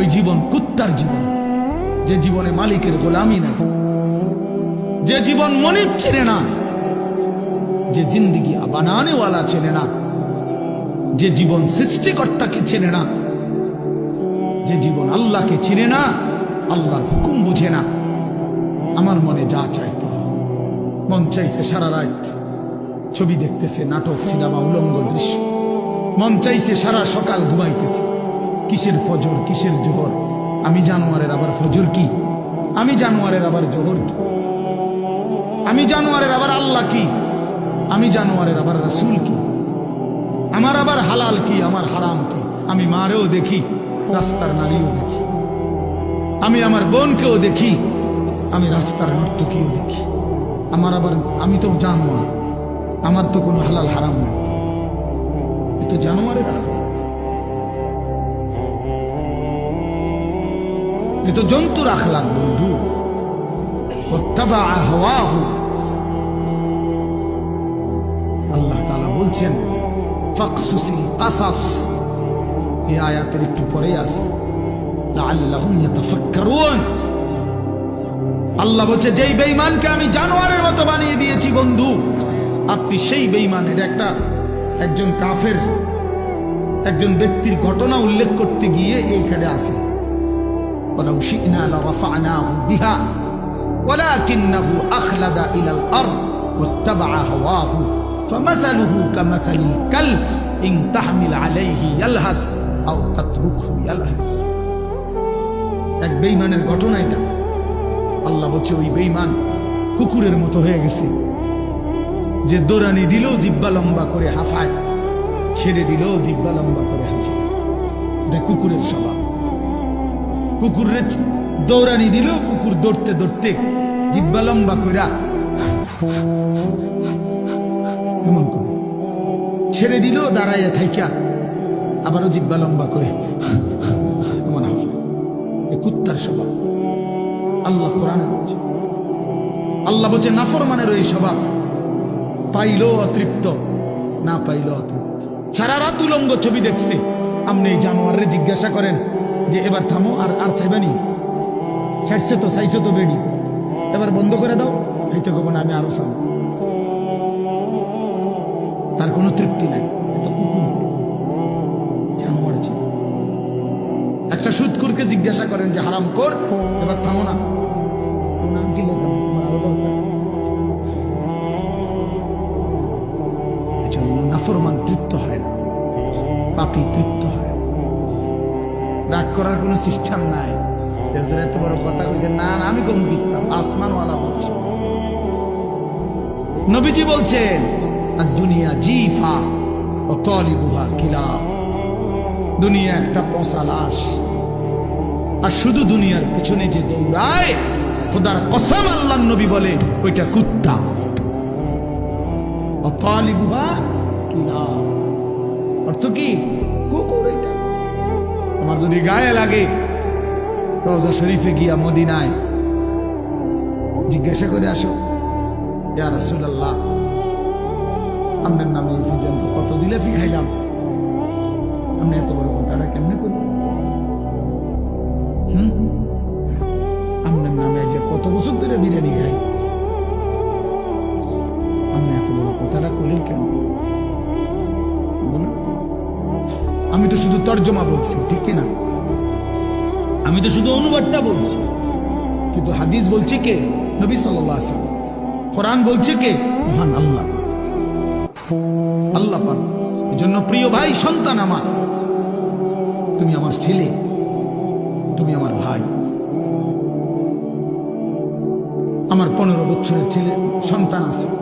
ওই জীবন কুত্তার জীবন। যে জীবনে মালিকের গোলামি নাই যে জীবন মনিব চেনে না, যে জিন্দিগি বানানেওয়ালা চেনে না, যে জীবন সৃষ্টিকর্তাকে চেনে না, যে জীবন আল্লাহকে চিনে না, আল্লাহর হুকুম বুঝে না। আমার মনে যা চাই মন চাইছে সারা রাত ছবি দেখতেছে, নাটক, সিনেমা, উলঙ্গ দৃশ্য। মন চাইছে সারা সকাল ঘুমাইতেছে। কিসের ফজর, কিসের জোহর? আমি জানোয়ারের আবার ফজর কি? আমি জানোয়ারের আবার জোহর কি? আমি জানোয়ারের আবার আল্লাহ কি? আমি জানোয়ারের আবার রাসূল কি? আমার আবার হালাল কি? আমার হারাম কি? আমি মারেও দেখি, রাস্তার নারীও দেখি। আমি আমার বোনকেও দেখি, আমি রাস্তার নর্তকীও দেখি। আমার আবার, আমি তো জানোয়ার, আমার তো কোনো হালাল হারাম নেই। এ তো জানোয়ারের আখলাক। এ তো জন্তুর আখলাক বন্ধু। আল্লাহ বলছেন আয়াতের একটু পরেই আছে। আল্লাহ বলছে, যেই বেঈমানকে আমি জানোয়ারের মতো বানিয়ে দিয়েছি, বন্ধু, আপনি সেই বেঈমানের একটা একজন কাফের, একজন ব্যক্তির ঘটনা উল্লেখ করতে গিয়ে এইখানে আসে ولو شئنا لرفعناه بها ولكنه أخلد إلى الأرض واتبع هواه فمثله كمثل الكلب إن تحمل عليه يلهث أو تتركه يلهث এক বেইমানের ঘটনা এটা আল্লাহ বলছে ওই বেইমান কুকুরের মতো হয়ে গেছে যে দৌড়ানি দিলেও জিব্বা লম্বা করে হাফায় ছেড়ে দিলেও জিব্বা লম্বা করে হাফায় এটা কুকুরের স্বভাব কুকুরের দৌড়ানি দিল, কুকুর দৌড়তে দৌড়তে জিব্বা লম্বা কইরা এমন করে ছেড়ে দিল, দাঁড়াইয়া থাইকা, আবারও জিব্বা লম্বা করে। এমন কুত্তার স্বভাব। আল্লাহ কোরআনে আল্লাহ বলছে, নাফরমানের ওই স্বভাব। পাইলো অতৃপ্ত, না পাইলো অতৃপ্ত। সারা রাত উলঙ্গ ছবি দেখছে। আপনি এই জানোয়ারে জিজ্ঞাসা করেন যে এবার থামো আর আর চাইবানি। ছাড়ছে তো চাইছে তো বেড়ি। এবার বন্ধ করে দাও এই তো আমি আরও চাম। তার কোনো তৃপ্তি নাই। একটা সুদকুরকে জিজ্ঞাসা করেন যে, হারাম কর, এবার থামো না। নাফরমান তৃপ্ত হয় না। পাপি তৃপ্ত করার কোনো সিস্টেম নাই। এত বড় কথা কইছে, না না, আমি কম দিতাম, আসমানওয়ালা বলছে নবীজি বলছেন আর দুনিয়া জিফা ও তলিবুহা কিলা। দুনিয়া একটা পচা লাশ। আর শুধু দুনিয়ার পিছনে যে দৌড়ায়, খোদার কসম আল্লাহ নবী বলে, ওইটা কুত্তা। অতালিবুহা কিলা। অর্থ কি? আমার যদি গায়ে লাগে, রোজা শরীফে গিয়া মদিনায় জিজ্ঞাসা করে আসো, ইয়া রাসূলুল্লাহ আপনার নামে এই পর্যন্ত কত জিলাপি খাইলাম? আপনি এত বড় কথাটা কেমনে হুম? আপনার নামে যে কত বছর ধরে বিরিয়ানি খাই? আপনি এত বড় কথাটা করলেন কেন আমি তো শুধু তর্জমা বলছি। ঠিক কিনা? আমি তো শুধু অনুবাদটা বলছি। কিন্তু হাদিস বলছে কে? নবী সাল্লাল্লাহু আলাইহি ওয়াসাল্লাম কোরআন বলছে কে? মহান আল্লাহ। আল্লাহ পাক। এই জন্য প্রিয় ভাই সন্তান আমার। তুমি আমার ছেলে। তুমি আমার ভাই। আমার পনেরো বছরের ছেলে সন্তান আছে।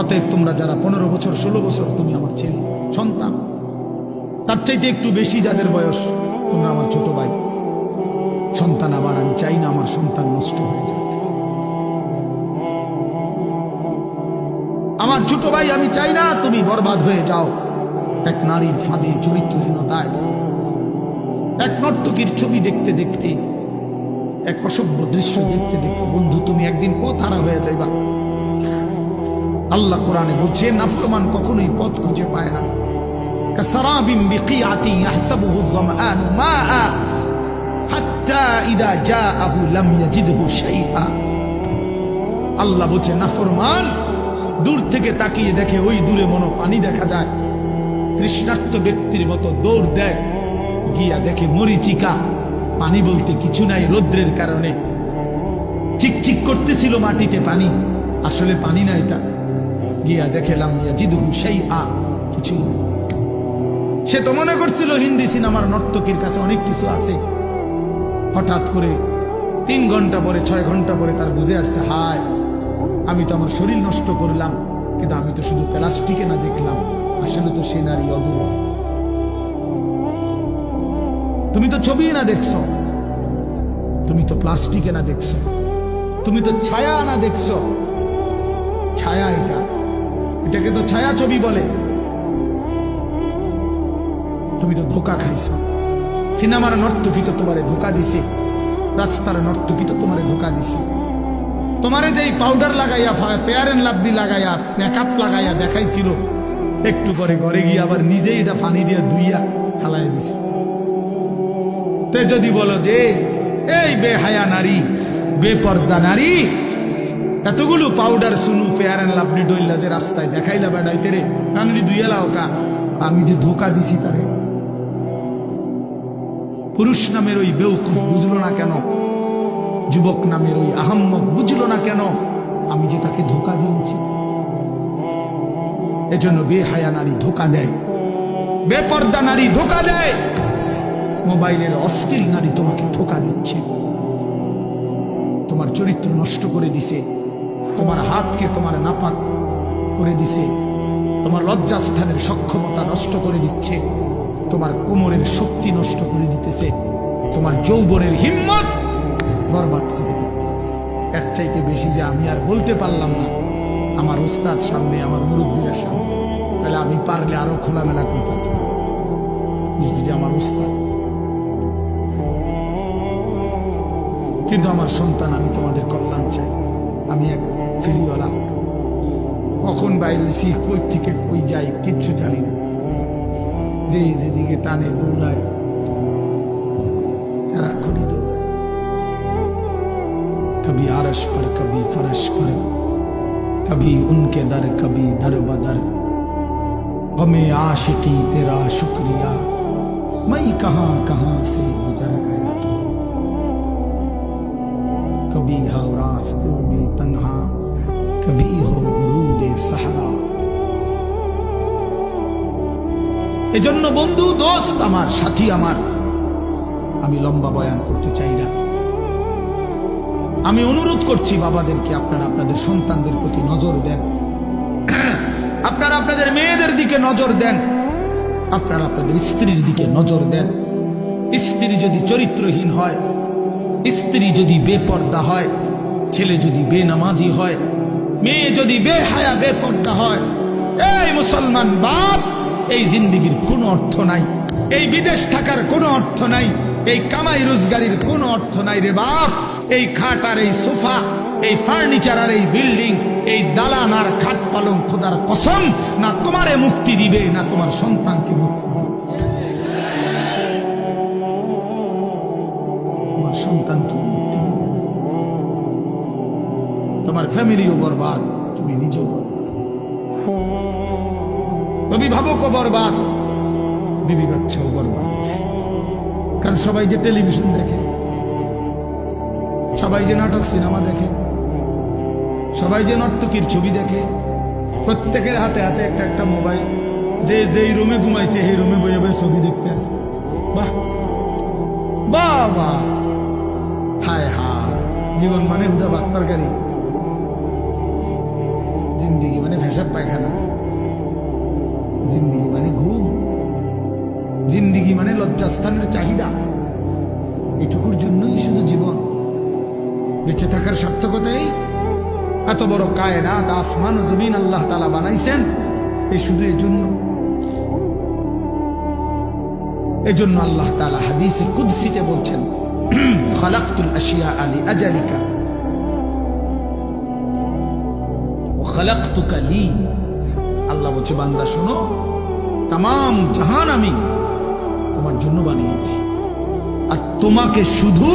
অতএব তোমরা যারা পনেরো বছর, ষোলো বছর তুমি আমার ছেলে, সন্তান, তার চাইতে একটু বেশি যাদের বয়স, তোমরা আমার ছোট ভাই। সন্তান আবার আমি চাই না আমার সন্তান নষ্ট হয়ে যাক। আমার ছোট ভাই আমি চাই না তুমি বরবাদ হয়ে যাও। এক নারীর ফাঁদে চরিত্রহীনতায়। এক নর্তকীর ছবি দেখতে দেখতে, এক অসভ্য দৃশ্য দেখতে দেখতে, বন্ধু, তুমি একদিন পথ হারা হয়ে যাইবা। আল্লাহ কোরআনে বলছে নাফরমান কখনোই পথ খুঁজে পায় না كسراب بقيعة يحسبه الظمآن ماء حتى إذا جاءه لم يجده شيئا আল্লাহ বলছে নাফরমান দূর থেকে তাকিয়ে দেখে ওই দূরে মনো পানি দেখা যায় তৃষ্ণার্ত ব্যক্তির মতো দৌড় দেয় গিয়া দেখে মরিচিকা পানি বলতে কিছু নাই রৌদ্রের কারণে চিকচিক করতেছিল মাটিতে পানি আসলে পানি না এটা গিয়া দেখেলাম জিদু সেই আ নেই। সে তো মনে করছিল হিন্দি সিনেমার নর্তকীর কাছে অনেক কিছু আছে। হঠাৎ করে তিন ঘণ্টা পরে, ছয় ঘণ্টা পরে তার বুঝে আসছে, হায়, আমি তো আমার শরীর নষ্ট করলাম, কিন্তু আমি তো শুধু প্লাস্টিকে না দেখলাম, আসলে তো সে নারী অদূর তুমি তো ছবি না দেখছ, তুমি তো প্লাস্টিকে না দেখছ, তুমি তো ছায়া না দেখছ। ছায়া এটা। এটাকে তো ছায়া ছবি বলে। তুমি তো ধোকা খাইছো। সিনেমার নর্তকী তো তোমারে ধোকা দিছে। রাস্তার নর্তকী তো তোমারে ধোকা দিছে। তোমারে যেই পাউডার লাগাইয়া ফেয়ার এন্ড লাভলি লাগাইয়া মেকআপ লাগাইয়া দেখাইছিল, একটু পরে ঘরে গিয়ে আবার নিজেই এটা পানি দিয়ে ধুইয়া হালাই দিছে। তে যদি বলো যে, এই বেহায়া নারী, বেপর্দা নারী এতগুলো powder Suno fair and lovely ডইলা যে রাস্তায় দেখাইলা বেড়াইতে রে কানরি দুইয়ালাও কা আমি যে ধোকা দিছি তারে। পুরুষ নামের ওই বেউকুফ বুঝলো না কেন? যুবক নামের ওই আহম্মক বুঝলো না কেন? আমি যে তাকে ধোকা দিয়েছি। এজন্য বেহায়া নারী ধোকা দেয়। বেপর্দা নারী ধোকা দেয়। মোবাইলের অশ্লীল নারী তোমাকে ধোকা দিচ্ছে। তোমার চরিত্র নষ্ট করে দিছে। তোমার হাতকে তোমার নাপাক করে দিছে। তোমার লজ্জাস্থানের সক্ষমতা নষ্ট করে দিচ্ছে। তোমার কোমরের শক্তি নষ্ট করে দিতেছে। তোমার যৌবনের হিম্মত বরবাদ করে দিতেছে। এর চাইতে বেশি যে আমি আর বলতে পারলাম না। আমার উস্তাদ সামনে, আমার মুরব্বীর সামনে। তাহলে আমি পারলে আরও খোলামেলা করতাম যে আমার উস্তাদ। কিন্তু আমার সন্তান, আমি তোমাদের কল্যাণ চাই। আমি এক ফেরিওয়ালা কখন বাইরে সি কই থেকে কই যাই কিচ্ছু জানি না যে যেদিকে টানে দৌড়ায় সারাক্ষণই দৌড়ায় कभी आरश पर कभी फरश पर कभी उनके दर कभी दर बदर गमे आशिकी तेरा शुक्रिया मैं कहां कहां से गुजर गया कभी हो रास्तों में तन्हा कभी हो बुरूद सहारा এজন্য বন্ধু দোস্ত আমার সাথী আমার আমি লম্বা বয়ান করতে চাই না আমি অনুরোধ করছি বাবাদেরকে আপনারা আপনাদের সন্তানদের প্রতি নজর দেন আপনারা আপনাদের মেয়েদের দিকে নজর দেন আপনারা আপনাদের স্ত্রীর দিকে নজর দেন স্ত্রী যদি চরিত্রহীন হয় স্ত্রী যদি বেপর্দা হয় ছেলে যদি বেনামাজি হয় মেয়ে যদি বেহায়া, বেপর্দা হয়, এই মুসলমান বাপ, এই জিন্দিগির কোনো অর্থ নাই। এই বিদেশ থাকার কোনো অর্থ নাই। এই কামাই রোজগারির কোনো অর্থ নাই রে বাপ। এই খাট আর এই সোফা, এই ফার্নিচার আর এই বিল্ডিং, এই দালান আর খাট পালং খোদার কসম, না তোমারে মুক্তি দিবে, না তোমার সন্তানকে মুক্তি দিবে। তোমার সন্তানকে মুক্তি তোমার ফ্যামিলিও বরবাদ, তুমি নিজেও অভিভাবকও বরবাদ, বিবি বাচ্চাও বরবাদ। কারণ সবাই যে টেলিভিশন দেখে, সবাই যে নাটক সিনেমা দেখে, সবাই যে নর্তকীর ছবি দেখে, প্রত্যেকের হাতে হাতে একটা একটা মোবাইল যে যেই রুমে ঘুমাইছে, সেই রুমে বয়ে বয়ে ছবি দেখতে আছে বাহ বাহ বাহ। হায় জীবন মানে হুদা ভাত তরকারি জিন্দিগি মানে ফেসাব পায়খানা। জিন্দিগি মানে ঘুম। জিন্দিগি মানে লজ্জাস্থানের চাহিদা। এটুকুর জন্যই শুধু জীবন। বেঁচে থাকার সার্থকতাই এত বড় কায়নাত, আসমান, জমিন আল্লাহ তালা বানাইছেন। এই শুধু এই জন্য এই জন্য আল্লাহ তালা হাদিসে কুদ্সিতে বলছেন খালাক্তুল আশিয়া আলী আজালিকা। আল্লাহ বলছে বান্দা শোনো তাম জাহান আমি তোমার জন্য বানিয়েছি। আর তোমাকে শুধু